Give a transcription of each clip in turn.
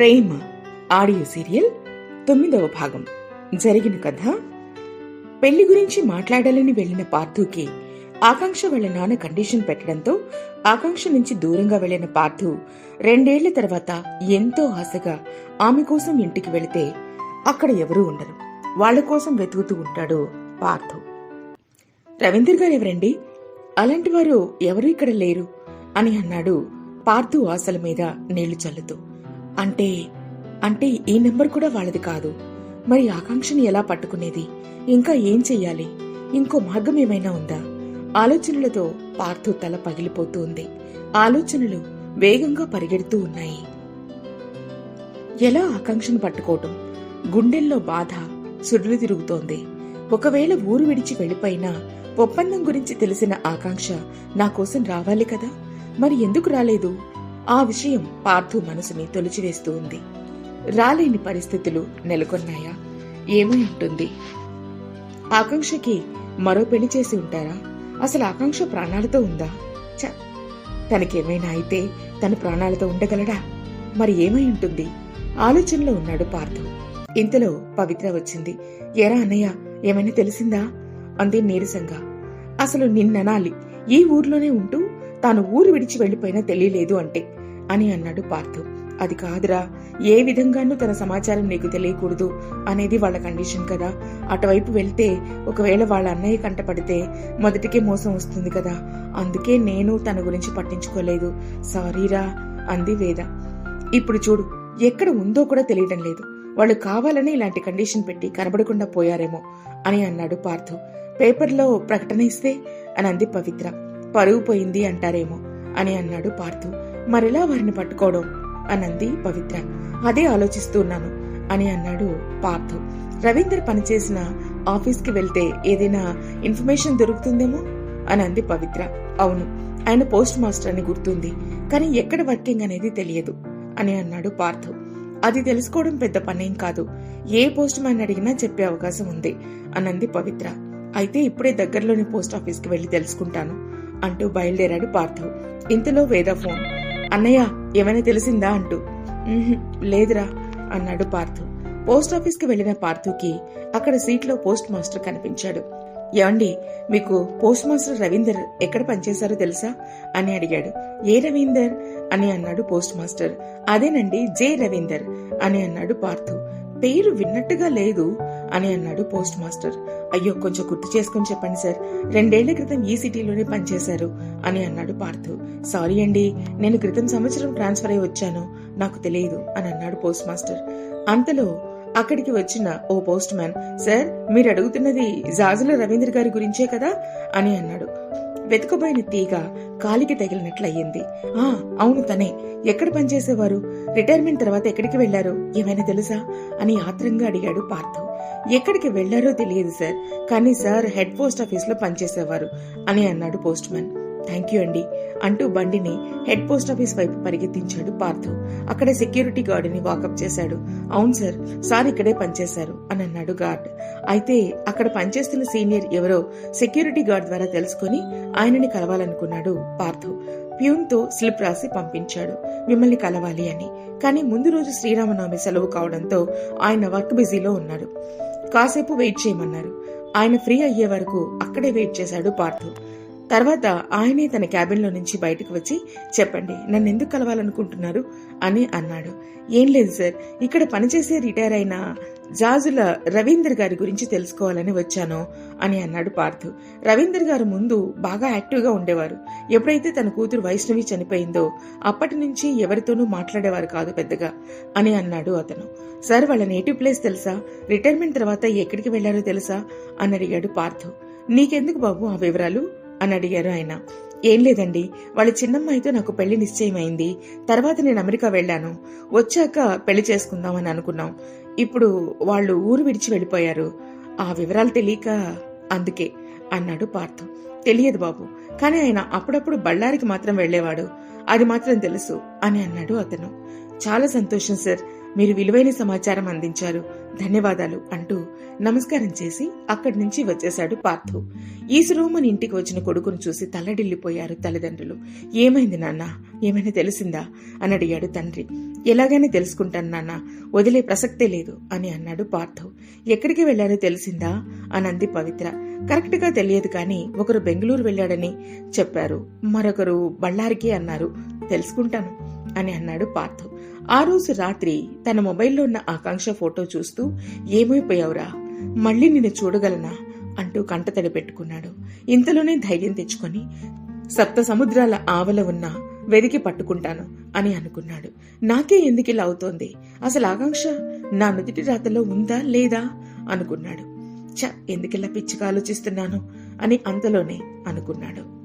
ప్రేమ audio serial తొమ్మిదవ భాగం. జరిగిన కథ. పెళ్ళి గురించి మాట్లాడాలని వెళ్ళిన పార్థుకి ఆకాంక్ష వాళ్ళ నాన్న కండిషన్ పెట్టడంతో ఆకాంక్ష నుంచి దూరంగా వెళ్ళిన పార్థు రెండేళ్ళ తర్వాత ఎంతో ఆశగా ఆమె కోసం ఇంటికి వెళితే అక్కడ ఎవరూ ఉండరు. వాళ్ళ కోసం వెతుకుతూ ఉంటాడు పార్థు. రవీందర్ గారు ఎవరండి? అలాంటి వారు ఎవరు ఇక్కడ లేరు? అని అన్నాడు పార్థు ఆశల మీద నీళ్ళు చల్లుతూ. అంటే అంటే ఈ నెంబర్ కూడా వాళ్ళది కాదు. మరి ఆకాంక్షని ఎలా పట్టుకునేది? ఇంకా ఏం చెయ్యాలి? ఇంకో మార్గం ఏమైనా ఉందా? ఆలోచనలతో పార్థు తల పగిలిపోతూ ఉంది. ఆలోచనలు వేగంగా పరిగెడుతూ ఉన్నాయి. ఎలా ఆకాంక్షను పట్టుకోవటం? గుండెల్లో బాధ సుడులు తిరుగుతోంది. ఒకవేళ ఊరు విడిచి వెళ్ళిపోయినా ఒప్పందం గురించి తెలిసిన ఆకాంక్ష నా కోసం రావాలి కదా? మరి ఎందుకు రాలేదు? ఆ విషయం పార్థు మనసుని తొలిచివేస్తూ ఉంది. రాలేని పరిస్థితులు నెలకొన్నాయా? ఏమై ఉంటుంది? ఆకాంక్షకి మరో పెళ్ళి చేసి ఉంటారా? అసలు ఆకాంక్ష ప్రాణాలతో ఉందా? చ తనకేమైనా అయితే తన ప్రాణాలతో ఉండగలడా? మరి ఏమై ఉంటుంది? ఆలోచనలో ఉన్నాడు పార్థు. ఇంతలో పవిత్ర వచ్చింది. ఎరా అన్నయ్య ఏమైనా తెలిసిందా? అంది నీరసంగా. అసలు నిన్ననాలి. ఈ ఊర్లోనే ఉంటూ తాను ఊరు విడిచి వెళ్ళిపోయినా తెలియలేదు అంటే. అని అన్నాడు పార్థు. అది కాదురా ఏ విధంగానూ తన సమాచారం నీకు తెలియకూడదు అనేది వాళ్ళ కండిషన్ కదా. అటువైపు వెళ్తే ఒకవేళ వాళ్ళ అన్నయ్య కంటపడితే మొదటికే మోసం వస్తుంది కదా. అందుకే నేను తన గురించి పట్టించుకోలేదు. సారీరా అంది వేద. ఇప్పుడు చూడు ఎక్కడ ఉందో కూడా తెలియడం లేదు. వాళ్ళు కావాలని ఇలాంటి కండిషన్ పెట్టి కనబడకుండా పోయారేమో అని అన్నాడు పార్థు. పేపర్లో ప్రకటన ఇస్తే అని అంది పవిత్ర. పరువు పోయింది అంటారేమో అని అన్నాడు పార్థు. మరెలా వారిని పట్టుకోవడం? అనంది పవిత్ర. అదే ఆలోచిస్తున్నాను అని అన్నాడు పార్థు. రవీందర్ పనిచేసిన ఆఫీస్కి వెళ్తే ఏదైనా ఇన్ఫర్మేషన్ దొరుకుతుందేమో? అనంది పవిత్ర. అవును ఆయన పోస్ట్ మాస్టర్ అని గుర్తుంది కానీ ఎక్కడ వర్కింగ్ అనేది తెలియదు అని అన్నాడు పార్థు. అది తెలుసుకోవడం పెద్ద పనేం కాదు. ఏ పోస్ట్ మ్యాన్ అడిగినా చెప్పే అవకాశం ఉంది అనంది పవిత్ర. అయితే ఇప్పుడే దగ్గరలోని పోస్ట్ ఆఫీస్కి వెళ్ళి తెలుసుకుంటాను అంటూ బయలుదేరాడు పార్థవ్ ఇంతలో వేద ఫోన్. అన్నయ్య ఏమైనా తెలిసిందా అంటూ. లేదురా అన్నాడు పార్థు. పోస్ట్ ఆఫీస్కి వెళ్ళిన పార్థుకి అక్కడ సీట్లో పోస్ట్ మాస్టర్ కనిపించాడు. ఏమండి మీకు పోస్ట్ మాస్టర్ రవీందర్ ఎక్కడ పనిచేశారో తెలుసా? అని అడిగాడు. ఏ రవీందర్? అని అన్నాడు పోస్ట్ మాస్టర్. అదేనండి జే రవీందర్ అని అన్నాడు పార్థు. పేరు విన్నట్టుగా లేదు అని అన్నాడు పోస్ట్ మాస్టర్. అయ్యో కొంచెం గుర్తు చేసుకుని చెప్పండి సార్. రెండేళ్ళ క్రితం ఈ సిటీలోనే పనిచేశారు అని అన్నాడు పార్థు. సారీ అండి నేను క్రితం సంవత్సరం ట్రాన్స్ఫర్ అయి వచ్చాను. నాకు తెలియదు అని అన్నాడు పోస్ట్ మాస్టర్. అంతలో అక్కడికి వచ్చిన ఓ పోస్ట్ మ్యాన్ సార్ మీరు అడుగుతున్నది జాజుల రవీంద్ర గారి గురించే కదా? అని అన్నాడు. వెతుకబోయిన తీగ కాలికి తగిలినట్లయింది ఆ అవును తనే. ఎక్కడ పనిచేసేవారు? రిటైర్మెంట్ తర్వాత ఎక్కడికి వెళ్ళారు ఏమైనా తెలుసా? అని ఆత్రంగా అడిగాడు పార్థు. ఎక్కడికి వెళ్ళారో తెలియదు సార్. కానీ సార్ హెడ్ పోస్ట్ ఆఫీస్లో పనిచేసేవారు అని అన్నాడు పోస్ట్ మ్యాన్ థ్యాంక్ యూ అండి అంటూ బండిని హెడ్ పోస్ట్ ఆఫీస్ వైపు పరిగెత్తించాడు పార్థు. అక్కడ సెక్యూరిటీ గార్డుని వాకప్ చేశాడు. అవును సార్ సార్ ఇక్కడే పనిచేశారు అని అన్నాడు గార్డ్. అయితే అక్కడ పనిచేస్తున్న సీనియర్ ఎవరో సెక్యూరిటీ గార్డ్ ద్వారా తెలుసుకుని ఆయనని కలవాలనుకున్నాడు పార్థు. ప్యూన్తో స్లిప్ రాసి పంపించాడు. మిమ్మల్ని కలవాలి అని. కానీ ముందు రోజు శ్రీరామనవమి సెలవు కావడంతో ఆయన వర్క్ బిజీలో ఉన్నారు కాసేపు వెయిట్ చేయమన్నారు. ఆయన ఫ్రీ అయ్యే వరకు అక్కడే వెయిట్ చేశాడు పార్థు. తర్వాత ఆయనే తన క్యాబిన్లో నుంచి బయటకు వచ్చి చెప్పండి నన్ను ఎందుకు కలవాలనుకుంటున్నారు? అని అన్నాడు. ఏం లేదు సార్ ఇక్కడ పనిచేసే రిటైర్ అయిన జాజుల రవీందర్ గారి గురించి తెలుసుకోవాలని వచ్చాను అని అన్నాడు పార్థు. రవీందర్ గారు ముందు బాగా యాక్టివ్గా ఉండేవారు. ఎప్పుడైతే తన కూతురు వైష్ణవి చనిపోయిందో అప్పటి నుంచి ఎవరితోనూ మాట్లాడేవారు కాదు పెద్దగా అని అన్నాడు అతను. సార్ వాళ్ళ నేటివ్ ప్లేస్ తెలుసా? రిటైర్మెంట్ తర్వాత ఎక్కడికి వెళ్ళారో తెలుసా? అని అడిగాడు పార్థు. నీకెందుకు బాబు ఆ వివరాలు? అని అడిగారు ఆయన. ఏం లేదండి వాళ్ళ చిన్నమ్మాయితో నాకు పెళ్ళి నిశ్చయమైంది. తర్వాత నేను అమెరికా వెళ్ళాను. వచ్చాక పెళ్ళి చేసుకుందామని అనుకున్నాం. ఇప్పుడు వాళ్ళు ఊరు విడిచి వెళ్ళిపోయారు. ఆ వివరాలు తెలియక అందుకే అన్నాడు పార్థు. తెలియదు బాబు కానీ ఆయన అప్పుడప్పుడు బళ్ళారికి మాత్రం వెళ్ళేవాడు. అది మాత్రం తెలుసు అని అన్నాడు అతను. చాలా సంతోషం సార్ మీరు విలువైన సమాచారం అందించారు. ధన్యవాదాలు అంటూ నమస్కారం చేసి అక్కడి నుంచి వచ్చేశాడు పార్థు. ఈశ్వరోమన్ ఇంటికి వచ్చిన కొడుకును చూసి తల్లడిల్లిపోయారు తల్లిదండ్రులు. ఏమైంది నాన్న? ఏమైనా తెలిసిందా? అని అడిగాడు తండ్రి. ఎలాగైనా తెలుసుకుంటాను నాన్న. వదిలే ప్రసక్తే లేదు అని అన్నాడు పార్థు. ఎక్కడికి వెళ్ళారో తెలిసిందా? అనంది పవిత్ర. కరెక్ట్గా తెలియదు కానీ ఒకరు బెంగళూరు వెళ్ళాడని చెప్పారు. మరొకరు బళ్ళారికి అన్నారు. తెలుసుకుంటాను అని అన్నాడు పార్థు. ఆ రోజు రాత్రి తన మొబైల్లో ఉన్న ఆకాంక్ష ఫోటో చూస్తూ ఏమైపోయావురా? మళ్ళీ నిన్ను చూడగలనా? అంటూ కంటతడి పెట్టుకున్నాడు. ఇంతలోనే ధైర్యం తెచ్చుకొని సప్త సముద్రాల ఆవల ఉన్న వెదికి పట్టుకుంటాను అని అనుకున్నాడు. నాకే ఎందుకు ఇలా అవుతోంది? అసలు ఆకాంక్ష నా నుదుటి రాతలో ఉందా లేదా? అనుకున్నాడు. చ ఎందుకిలా పిచ్చిగా ఆలోచిస్తున్నాను? అని అంతలోనే అనుకున్నాడు.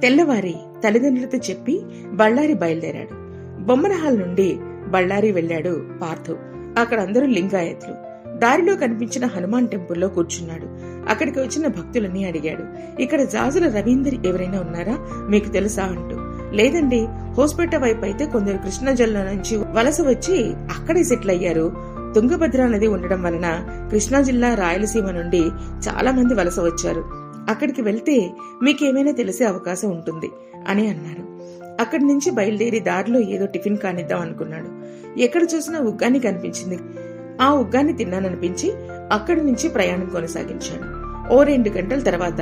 తెల్లవారి తల్లిదండ్రులతో చెప్పి బళ్ళారి బయలుదేరాడు. బొమ్మరహాల్ నుండి బళ్ళారి వెళ్ళాడు పార్థు. అక్కడ అందరూ లింగాయత్లు. దారిలో కనిపించిన హనుమాన్ టెంపుల్లో కూర్చున్నాడు. అక్కడికి వచ్చిన భక్తులని అడిగాడు. ఇక్కడ జాజుల రవీందర్ ఎవరైనా ఉన్నారా? మీకు తెలుసా? అంటూ. లేదండి. హోస్పేట వైపు అయితే కొందరు కృష్ణా జిల్లా నుంచి వలస వచ్చి అక్కడే సెటిల్ అయ్యారు. తుంగభద్ర నది ఉండడం వలన కృష్ణా జిల్లా రాయలసీమ నుండి చాలా మంది వలస వచ్చారు. అక్కడికి వెళ్తే మీకేమైనా తెలిసే అవకాశం ఉంటుంది అని అన్నారు. అక్కడి నుంచి బయలుదేరి దారిలో ఏదో టిఫిన్ కానిద్దాం అనుకున్నాడు. ఎక్కడ చూసినా ఉగ్గాని కనిపించింది. ఆ ఉగ్గాని తిన్నాననిపించి అక్కడి నుంచి ప్రయాణం కొనసాగించాడు. ఓ రెండు గంటల తర్వాత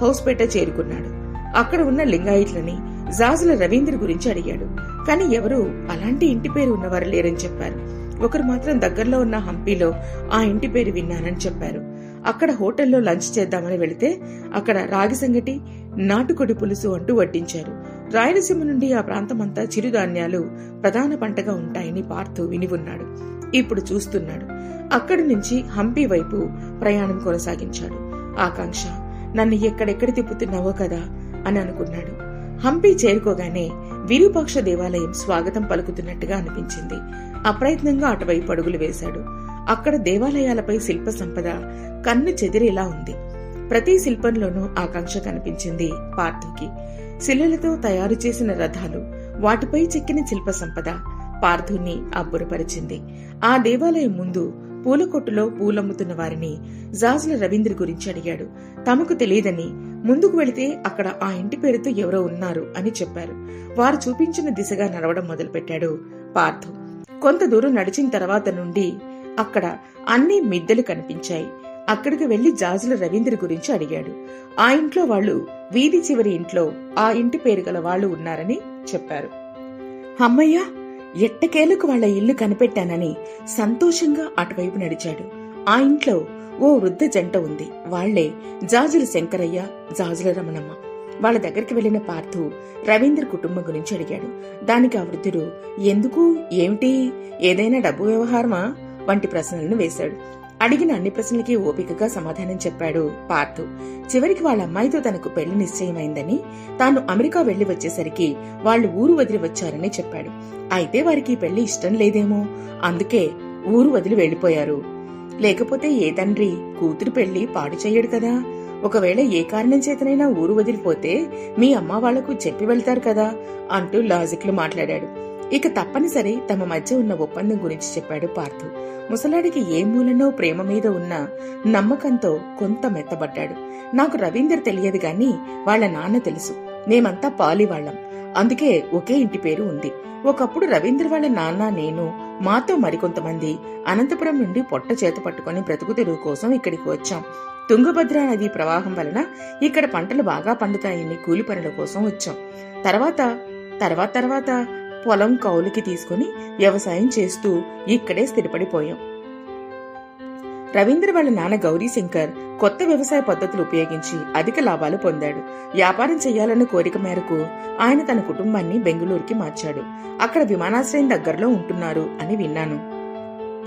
హౌస్పేట చేరుకున్నాడు. అక్కడ ఉన్న లింగాయిట్లని జాజుల రవీంద్ర గురించి అడిగాడు. కానీ ఎవరు అలాంటి ఇంటి పేరు ఉన్నవారు లేరని చెప్పారు. ఒకరు మాత్రం దగ్గరలో ఉన్న హంపీలో ఆ ఇంటి పేరు విన్నానని చెప్పారు. అక్కడ హోటల్లో లంచ్ చేద్దామని వెళితే అక్కడ రాగి సంగటి నాటుకొడి పులుసు అంటూ వడ్డించారు. రాయలసీమ నుండి ఆ ప్రాంతమంతా చిరుధాన్యాలు ప్రధాన పంటగా ఉంటాయని పార్థు విని ఉన్నాడు ఇప్పుడు చూస్తున్నాడు. అక్కడి నుంచి హంపి వైపు ప్రయాణం కొనసాగించాడు. ఆకాంక్ష నన్ను ఎక్కడెక్కడ తిప్పుతున్నావో కదా అని అనుకున్నాడు. హంపి చేరుకోగానే విరూపాక్ష దేవాలయం స్వాగతం పలుకుతున్నట్టుగా అనిపించింది. అప్రయత్నంగా అటువైపు అడుగులు వేశాడు. అక్కడ దేవాలయాలపై శిల్ప సంపద కన్ను చెదిరేలా ఉంది. ప్రతి శిల్పంలోనూ ఆకాంక్ష కనిపించింది పార్థుకి. శిలలతో తయారు చేసిన రథాలు వాటిపై చెక్కిన శిల్ప సంపద పార్థుని అబ్బురపరిచింది. ఆ దేవాలయం ముందు పూల కొట్టులో పూలమ్ముతున్న వారిని జాజుల రవీంద్ర గురించి అడిగాడు. తమకు తెలియదని ముందుకు వెళితే అక్కడ ఆ ఇంటి పేరుతో ఎవరో ఉన్నారు అని చెప్పారు. వారు చూపించిన దిశగా నడవడం మొదలుపెట్టాడు పార్థు. కొంత దూరం నడిచిన తర్వాత నుండి అక్కడ అన్ని మిద్దెలు కనిపించాయి. అక్కడికి వెళ్ళి జాజుల రవీంద్ర గురించి అడిగాడు. ఆ ఇంట్లో వాళ్ళు వీధి చివరి ఇంట్లో ఆ ఇంటి పేరు గల వాళ్ళు ఉన్నారని చెప్పారు. అమ్మయ్య ఎట్టకేలకు వాళ్ళ ఇల్లు కనిపెట్టానని సంతోషంగా అటువైపు నడిచాడు. ఆ ఇంట్లో ఓ వృద్ధ జంట ఉంది. వాళ్ళే జాజుల శంకరయ్య జాజుల రమణమ్మ. వాళ్ళ దగ్గరికి వెళ్ళిన పార్థు రవీంద్ర కుటుంబం గురించి అడిగాడు. దానికి ఆ వృద్ధుడు ఎందుకు? ఏమిటి? ఏదైనా డబ్బు వ్యవహారమా? వంటి ప్రశ్నలను వేశాడు. అడిగిన అన్ని ప్రశ్నలకి ఓపికగా సమాధానం చెప్పాడు పార్థు. చివరికి వాళ్ళ అమ్మాయితో తనకు పెళ్ళి నిశ్చయమైందని తాను అమెరికా వెళ్ళి వచ్చేసరికి వాళ్ళు ఊరు వదిలి వచ్చారని చెప్పాడు. అయితే వారికి పెళ్ళి ఇష్టం లేదేమో? అందుకే ఊరు వదిలి వెళ్ళిపోయారు లేకపోతే ఏ తండ్రి కూతురు పెళ్ళి పాడు చెయ్యడు కదా? ఒకవేళ ఏ కారణం చేతనైనా ఊరు వదిలిపోతే మీ అమ్మ వాళ్ళకు చెప్పి వెళ్తారు కదా? అంటూ లాజిక్లు మాట్లాడాడు. ఇక తప్పనిసరి తమ మధ్య ఉన్న ఒప్పందం గురించి చెప్పాడు పార్థు. ముసలాడికి ఏ మూలనో ప్రేమ మీద ఉన్న నమ్మకంతో కొంత మెత్తబడ్డాడు. నాకు రవీందర్ తెలియదు గాని వాళ్ళ నాన్న తెలుసు. మేమంతా పాలివాళ్ళం అందుకే ఒకే ఇంటి పేరు ఉంది. ఒకప్పుడు రవీంద్ర వాళ్ళ నాన్న నేను మాతో మరికొంతమంది అనంతపురం నుండి పొట్ట చేత పట్టుకుని బ్రతుకు తెరువు కోసం ఇక్కడికి వచ్చాం. తుంగభద్ర నది ప్రవాహం వలన ఇక్కడ పంటలు బాగా పండుతాయని కూలి పనుల కోసం వచ్చాం. తర్వాత తర్వాత తర్వాత పొలం కౌలుకి తీసుకుని వ్యవసాయం చేస్తూ ఇక్కడే స్థిరపడిపోయాం. రవీంద్ర వాళ్ళ నాన్న గౌరీశంకర్ కొత్త వ్యవసాయ పద్ధతులు ఉపయోగించి అధిక లాభాలు పొందాడు. వ్యాపారం చేయాలన్న కోరిక మేరకు ఆయన తన కుటుంబాన్ని బెంగళూరుకి మార్చాడు. అక్కడ విమానాశ్రయం దగ్గరలో ఉంటున్నారు అని విన్నాను.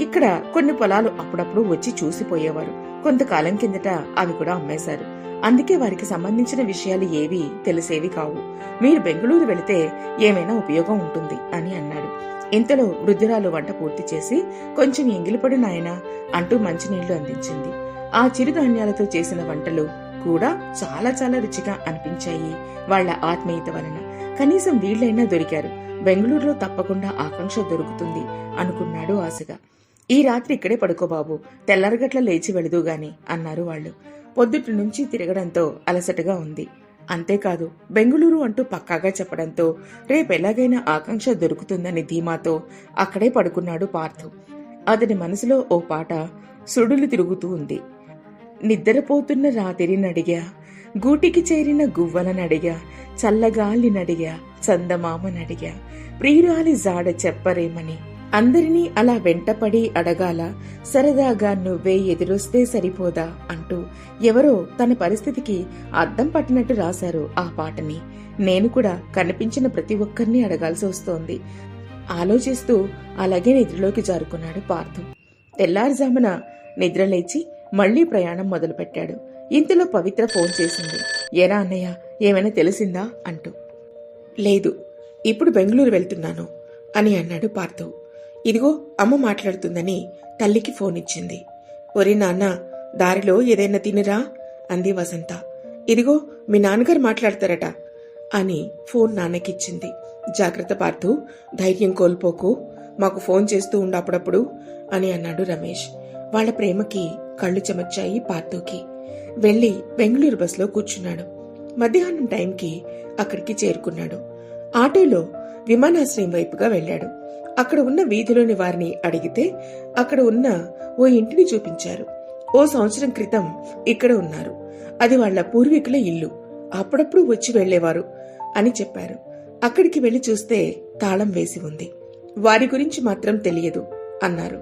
ఇక్కడ కొన్ని పొలాలు అప్పుడప్పుడు వచ్చి చూసిపోయేవారు. కొంతకాలం కిందట అవి కూడా అమ్మేశారు. అందుకే వారికి సంబంధించిన విషయాలు ఏవి తెలిసేవి కావు. మీరు బెంగళూరు వెళితే ఏమైనా ఉపయోగం ఉంటుంది అని అన్నాడు. ఇంతలో వృద్ధురాలు వంట పూర్తి చేసి కొంచెం ఎంగిలిపడి నాయనా అంటూ మంచినీళ్ళు అందించింది. ఆ చిరుధాన్యాలతో చేసిన వంటలు కూడా చాలా చాలా రుచిగా అనిపించాయి వాళ్ళ ఆత్మీయత వలన. కనీసం వీళ్ళైనా దొరికారు. బెంగళూరులో తప్పకుండా ఆకాంక్ష దొరుకుతుంది అనుకున్నాడు ఆశగా. ఈ రాత్రి ఇక్కడే పడుకో బాబు. తెల్లరగట్ల లేచి వెళదు గాని అన్నారు వాళ్ళు. పొద్దుటి నుంచి తిరగడంతో అలసటగా ఉంది. అంతేకాదు బెంగుళూరు అంటూ పక్కాగా చెప్పడంతో రేపు ఎలాగైనా ఆకాంక్ష దొరుకుతుందని ధీమాతో అక్కడే పడుకున్నాడు పార్థు. అతని మనసులో ఓ పాట సుడులు తిరుగుతూ ఉంది. నిద్రపోతున్న రాతిరినడిగా గూటికి చేరిన గువ్వలనడిగా చల్లగాలినడిగా చందమామనడిగా ప్రియురాలి జాడ చెప్పరేమని అందరినీ అలా వెంటపడి అడగాల సరదాగా నువ్వే ఎదురొస్తే సరిపోదా? అంటూ ఎవరో తన పరిస్థితికి అద్దం పట్టినట్టు రాశారు ఆ పాటని. నేను కూడా కనిపించిన ప్రతి ఒక్కరిని అడగాల్సి వస్తోంది. ఆలోచిస్తూ అలాగే నిద్రలోకి జారుకున్నాడు పార్థు. తెల్లారుజామున నిద్రలేచి మళ్ళీ ప్రయాణం మొదలుపెట్టాడు. ఇంతలో పవిత్ర ఫోన్ చేసింది. ఏరా అన్నయ్య ఏమైనా తెలిసిందా? అంటూ. లేదు ఇప్పుడు బెంగళూరు వెళ్తున్నాను అని అన్నాడు పార్థు. ఇదిగో అమ్మ మాట్లాడుతుందని తల్లికి ఫోన్ ఇచ్చింది. ఒరే నాన్న దారిలో ఏదైనా తినిరా? అంది వసంత. ఇదిగో మీ నాన్నగారు మాట్లాడతారట అని ఫోన్ నాన్నకిచ్చింది. జాగ్రత్త పార్థు ధైర్యం కోల్పోకు మాకు ఫోన్ చేస్తూ ఉండు అప్పుడప్పుడు అని అన్నాడు రమేష్. వాళ్ళ ప్రేమకి కళ్ళు చెమచ్చాయి పార్థుకి వెళ్ళి బెంగళూరు బస్లో కూర్చున్నాడు. మధ్యాహ్నం టైంకి అక్కడికి చేరుకున్నాడు. ఆటోలో విమానాశ్రయం వైపుగా వెళ్ళాడు. అక్కడ ఉన్న వీధిలోని వారిని అడిగితే అక్కడ ఉన్న ఓ ఇంటిని చూపించారు. ఓ సంవత్సరం క్రితం ఇక్కడ ఉన్నారు. అది వాళ్ళ పూర్వీకుల ఇల్లు. అప్పుడప్పుడు వచ్చి వెళ్ళేవారు అని చెప్పారు. అక్కడికి వెళ్ళి చూస్తే తాళం వేసి ఉంది. వారి గురించి మాత్రం తెలియదు అన్నారు.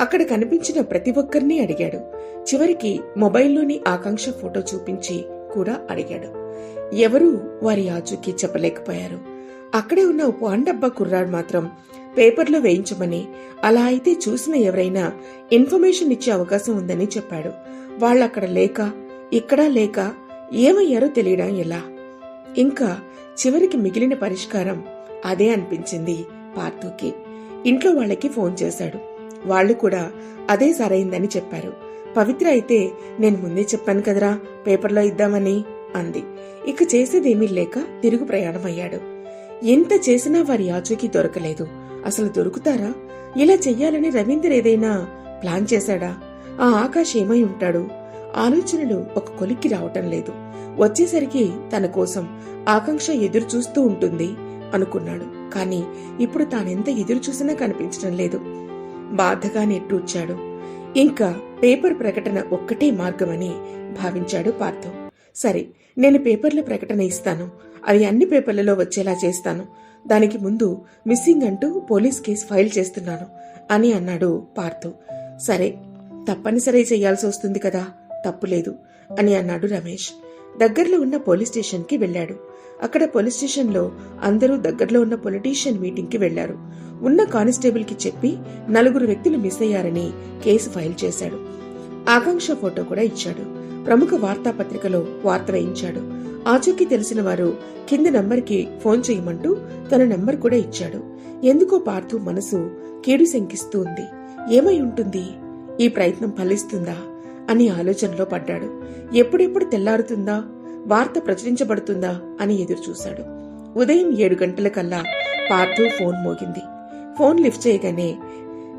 అక్కడ కనిపించిన ప్రతి ఒక్కరిని అడిగాడు. చివరికి మొబైల్లోని ఆకాంక్ష ఫోటో చూపించి కూడా అడిగాడు. ఎవరూ వారి ఆచూకీ చెప్పలేకపోయారు. అక్కడే ఉన్న ఓ పాండబ్బా కుర్రాడు మాత్రం పేపర్లో వేయించమని అలా అయితే చూసిన ఎవరైనా ఇన్ఫర్మేషన్ ఇచ్చే అవకాశం ఉందని చెప్పాడు. వాళ్ళక్కడ లేక ఇక్కడా లేక ఏమయ్యారో తెలియడం ఎలా? ఇంకా చివరికి మిగిలిన పరిష్కారం అదే అనిపించింది పార్థుకి. ఇంట్లో వాళ్ళకి ఫోన్ చేశాడు. వాళ్ళు కూడా అదే సరైందని చెప్పారు. పవిత్ర అయితే నేను ముందే చెప్పాను కదరా పేపర్లో ఇద్దామని అంది. ఇక చేసేదేమీ లేక తిరుగు ప్రయాణమయ్యాడు. ఎంత చేసినా వారి ఆచూకీ దొరకలేదు. అసలు దొరుకుతారా? ఇలా చెయ్యాలని రవీందర్ ఏదైనా ప్లాన్ చేశాడా? ఆ ఆకాష్ ఏమై ఉంటాడు? ఆలోచనలు ఒక కొలిక్కి రావటం లేదు. వచ్చేసరికి తన కోసం ఆకాంక్ష ఎదురు చూస్తూ ఉంటుంది అనుకున్నాడు. కాని ఇప్పుడు తానెంత ఎదురు చూసినా కనిపించడం లేదు. బాధగా నెట్టూర్చాడు. ఇంకా పేపర్ ప్రకటన ఒక్కటే మార్గమని భావించాడు పార్థం. సరే నేను పేపర్ల ప్రకటన ఇస్తాను. అవి అన్ని పేపర్లలో వచ్చేలా చేస్తాను. దానికి ముందు మిస్సింగ్ అంటూ పోలీస్ కేసు ఫైల్ చేస్తున్నాను అని అన్నాడు పార్థు. సరే తప్పనిసరి చేయాల్సి వస్తుంది కదా తప్పులేదు అని అన్నాడు రమేష్. దగ్గరలో ఉన్న పోలీస్ స్టేషన్కి వెళ్ళాడు అక్కడ పోలీస్ స్టేషన్లో అందరూ దగ్గరలో ఉన్న పొలిటీషియన్ మీటింగ్కి వెళ్ళారు ఉన్న కానిస్టేబుల్కి చెప్పి నలుగురు వ్యక్తులు మిస్ అయ్యారని కేసు ఫైల్ చేశాడు. ఆకాంక్ష ఫోటో కూడా ఇచ్చాడు. ప్రముఖ వార్తాపత్రికలో వార్త వేయించాడు. ఆచూకీ తెలిసిన వారు కింద నంబర్కి ఫోన్ చేయమంటూ తన నంబర్ కూడా ఇచ్చాడు. ఎందుకో పార్థు మనసు కేడు శంకిస్తూ ఉంది ఏమై ఉంటుంది? ఈ ప్రయత్నం ఫలిస్తుందా? అని ఆలోచనలో పడ్డాడు. ఎప్పుడెప్పుడు తెల్లారుతుందా? వార్త ప్రచురించబడుతుందా? అని ఎదురుచూశాడు. ఉదయం ఏడు గంటలకల్లా పార్థు ఫోన్ మోగింది. ఫోన్ లిఫ్ట్ చేయగానే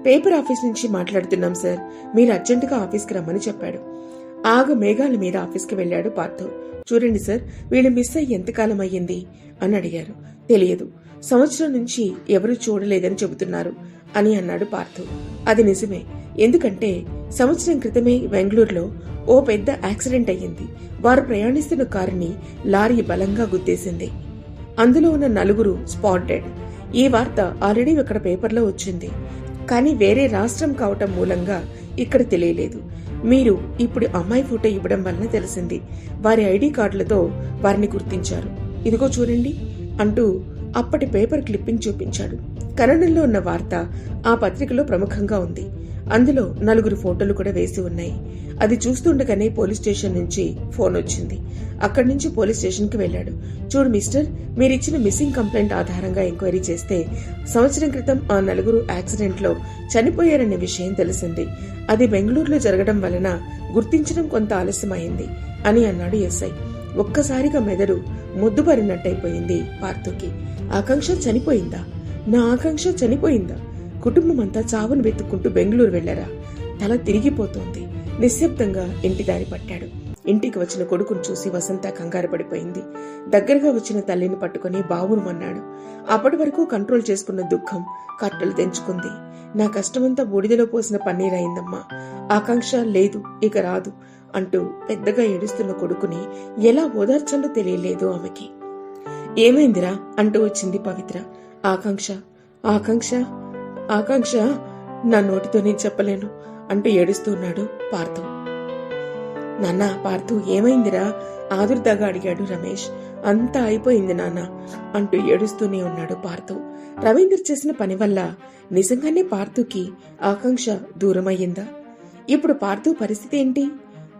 పేపర్ ఆఫీస్ నుంచి మాట్లాడుతున్నాం సార్. మీరు అర్జెంటుగా ఆఫీస్కి రమ్మని చెప్పాడు. ఆగ మేఘాల మీద ఆఫీస్కి వెళ్ళాడు పార్థు. చూడండి సార్ వీళ్ళు మిస్ అయ్యి ఎంతకాలం అయ్యింది? అని అడిగారు. తెలియదు. సంవత్సరం నుంచి ఎవరూ చూడలేదని చెబుతున్నారు అని అన్నాడు పార్థు. అది నిజమే. ఎందుకంటే సంవత్సరం క్రితమే బెంగళూరులో ఓ పెద్ద యాక్సిడెంట్ అయ్యింది. వారు ప్రయాణిస్తున్న కారుని లారీ బలంగా గుద్దేసింది. అందులో ఉన్న నలుగురు స్పాటెడ్. ఈ వార్త ఆల్రెడీ ఇక్కడ పేపర్లో వచ్చింది. కానీ వేరే రాష్ట్రం కావటం మూలంగా ఇక్కడ తెలియలేదు. మీరు ఇప్పుడు అమ్మాయి ఫోటో ఇవ్వడం వలన తెలిసింది. వారి ఐడి కార్డులతో వారిని గుర్తించారు. ఇదిగో చూడండి అంటూ అప్పటి పేపర్ క్లిప్పింగ్ చూపించాడు. కన్నడంలో ఉన్న వార్త ఆ పత్రికలో ప్రముఖంగా ఉంది. అందులో నలుగురు ఫోటోలు కూడా వేసి ఉన్నాయి. అది చూస్తుండగానే పోలీస్ స్టేషన్ నుంచి ఫోన్ వచ్చింది. అక్కడి నుంచి పోలీస్ స్టేషన్కి వెళ్ళాడు చూడు మిస్టర్ మీరిచ్చిన మిస్సింగ్ కంప్లైంట్ ఆధారంగా ఎంక్వైరీ చేస్తే సంవత్సరం క్రితం ఆ నలుగురు యాక్సిడెంట్లో చనిపోయారనే విషయం తెలిసింది. అది బెంగళూరులో జరగడం వలన గుర్తించడం కొంత ఆలస్యమైంది అని అన్నాడు ఎస్ఐ. ఒక్కసారిగా మెదడు ముద్దుపడినట్టయిపోయింది పార్థుకి. ఆకాంక్ష చనిపోయిందా? నా ఆకాంక్ష చనిపోయిందా? కుటుంబం అంతా చావును వెతుక్కుంటూ బెంగళూరు వెళ్ళారా తల తిరిగిపోతోంది. నిశ్శబ్దంగా ఇంటి దారి పట్టాడు. ఇంటికి వచ్చిన కొడుకును చూసి వసంత కంగారు పడిపోయింది. దగ్గరగా వచ్చిన తల్లిని పట్టుకుని బావును మన్నాడు. అప్పటి వరకు కంట్రోల్ చేసుకున్న దుఃఖం కట్టలు తెంచుకుంది. నా కష్టమంతా బూడిదలో పోసిన పన్నీర్ అయిందమ్మా. ఆకాంక్ష లేదు ఇక రాదు అంటూ పెద్దగా ఏడుస్తున్న కొడుకుని ఎలా ఓదార్చాలో తెలియలేదు ఆమెకి. ఏమైందిరా? అంటూ వచ్చింది పవిత్ర. ఆకాంక్ష ఆకాంక్ష ఆకాంక్ష నా నోటితో నేను చెప్పలేను అంటూ ఏడుస్తున్నాడు పార్థు. నాన్న పార్థు ఏమైందిరా? ఆదుర్దాగా అడిగాడు రమేష్. అంతా అయిపోయింది నాన్న అంటూ ఏడుస్తూనే ఉన్నాడు పార్థు. రవీందర్ చేసిన పని వల్ల నిజంగానే పార్థుకి ఆకాంక్ష దూరమయ్యిందా? ఇప్పుడు పార్థు పరిస్థితి ఏంటి?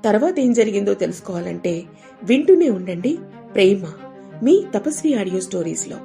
తర్వాత ఏం జరిగిందో తెలుసుకోవాలంటే వింటూనే ఉండండి ప్రేమ. మీ తపస్వి ఆడియో స్టోరీస్లో.